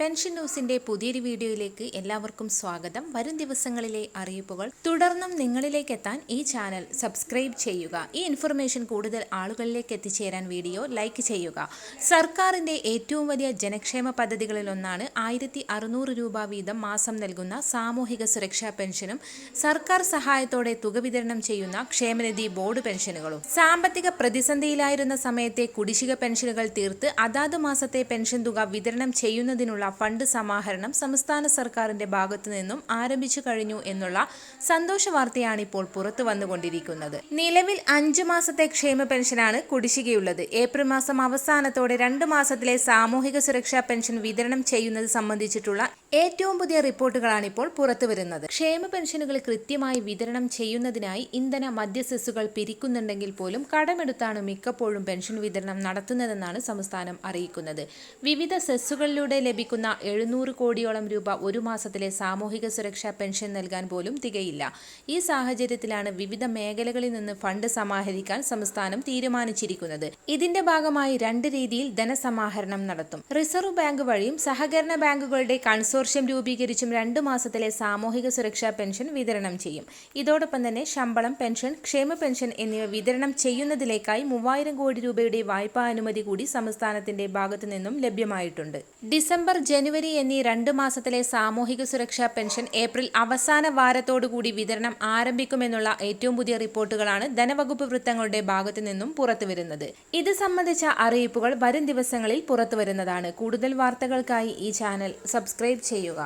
Pension ന്യൂസിന്റെ പുതിയൊരു വീഡിയോയിലേക്ക് എല്ലാവർക്കും സ്വാഗതം. വരും ദിവസങ്ങളിലെ അറിയിപ്പുകൾ തുടർന്നും നിങ്ങളിലേക്ക് എത്താൻ ഈ ചാനൽ സബ്സ്ക്രൈബ് ചെയ്യുക. ഈ ഇൻഫർമേഷൻ കൂടുതൽ ആളുകളിലേക്ക് എത്തിച്ചേരാൻ വീഡിയോ ലൈക്ക് ചെയ്യുക. സർക്കാരിന്റെ ഏറ്റവും വലിയ ജനക്ഷേമ പദ്ധതികളിലൊന്നാണ് ആയിരത്തി അറുന്നൂറ് രൂപ വീതം മാസം നൽകുന്ന സാമൂഹിക സുരക്ഷാ പെൻഷനും സർക്കാർ സഹായത്തോടെ തുക വിതരണം ചെയ്യുന്ന ക്ഷേമനിധി ബോർഡ് പെൻഷനുകളും. സാമ്പത്തിക പ്രതിസന്ധിയിലായിരുന്ന സമയത്തെ കുടിശ്ശിക പെൻഷനുകൾ തീർത്ത് അതാത് മാസത്തെ പെൻഷൻ തുക വിതരണം ചെയ്യുന്നതിനുള്ള ഫണ്ട് സമാഹരണം സംസ്ഥാന സർക്കാരിന്റെ ഭാഗത്തു നിന്നും ആരംഭിച്ചു കഴിഞ്ഞു എന്നുള്ള സന്തോഷ വാർത്തയാണ് ഇപ്പോൾ പുറത്തു വന്നുകൊണ്ടിരിക്കുന്നത്. നിലവിൽ അഞ്ചു മാസത്തെ ക്ഷേമ പെൻഷനാണ് കുടിശ്ശികയുള്ളത്. ഏപ്രിൽ മാസം അവസാനത്തോടെ രണ്ട് മാസത്തിലെ സാമൂഹിക സുരക്ഷാ പെൻഷൻ വിതരണം ചെയ്യുന്നത് സംബന്ധിച്ചിട്ടുള്ള ഏറ്റവും പുതിയ റിപ്പോർട്ടുകളാണ് ഇപ്പോൾ പുറത്തുവരുന്നത് ക്ഷേമ പെൻഷനുകൾ കൃത്യമായി വിതരണം ചെയ്യുന്നതിനായി ഇന്ധന മദ്യസെസ്സുകൾ പിരിക്കുന്നുണ്ടെങ്കിൽ പോലും കടമെടുത്താണ് മിക്കപ്പോഴും പെൻഷൻ വിതരണം നടത്തുന്നതെന്നാണ് സംസ്ഥാനം അറിയിക്കുന്നത്. വിവിധ സെസ്സുകളിലൂടെ ലഭിക്കുന്ന എഴുന്നൂറ് കോടിയോളം രൂപ ഒരു മാസത്തിലെ സാമൂഹിക സുരക്ഷാ പെൻഷൻ നൽകാൻ പോലും തികയില്ല. ഈ സാഹചര്യത്തിലാണ് വിവിധ മേഖലകളിൽ നിന്ന് ഫണ്ട് സമാഹരിക്കാൻ സംസ്ഥാനം തീരുമാനിച്ചിരിക്കുന്നത്. ഇതിന്റെ ഭാഗമായി രണ്ട് രീതിയിൽ ധനസമാഹരണം നടത്തും. റിസർവ് ബാങ്ക് വഴിയും സഹകരണ ബാങ്കുകളുടെ കൺസോർഷ്യം രൂപീകരിച്ചും രണ്ട് മാസത്തിലെ സാമൂഹിക സുരക്ഷാ പെൻഷൻ വിതരണം ചെയ്യും. ഇതോടൊപ്പം തന്നെ ശമ്പളം പെൻഷൻ ക്ഷേമ പെൻഷൻ എന്നിവ വിതരണം ചെയ്യുന്നതിലേക്കായി മൂവായിരം കോടി രൂപയുടെ വായ്പാ അനുമതി കൂടി സംസ്ഥാനത്തിന്റെ ഭാഗത്തു നിന്നും ലഭ്യമായിട്ടുണ്ട്. ഡിസംബർ ജനുവരി എന്നീ രണ്ട് മാസത്തിലെ സാമൂഹിക സുരക്ഷാ പെൻഷൻ ഏപ്രിൽ അവസാന വാരത്തോടുകൂടി വിതരണം ആരംഭിക്കുമെന്നുള്ള ഏറ്റവും പുതിയ റിപ്പോർട്ടുകളാണ് ധനവകുപ്പ് വൃത്തങ്ങളുടെ ഭാഗത്തു നിന്നും പുറത്തുവരുന്നത്. ഇത് സംബന്ധിച്ച അറിയിപ്പുകൾ വരും ദിവസങ്ങളിൽ പുറത്തുവരുന്നതാണ്. കൂടുതൽ വാർത്തകൾക്കായി ഈ ചാനൽ സബ്സ്ക്രൈബ് ചെയ്യുക.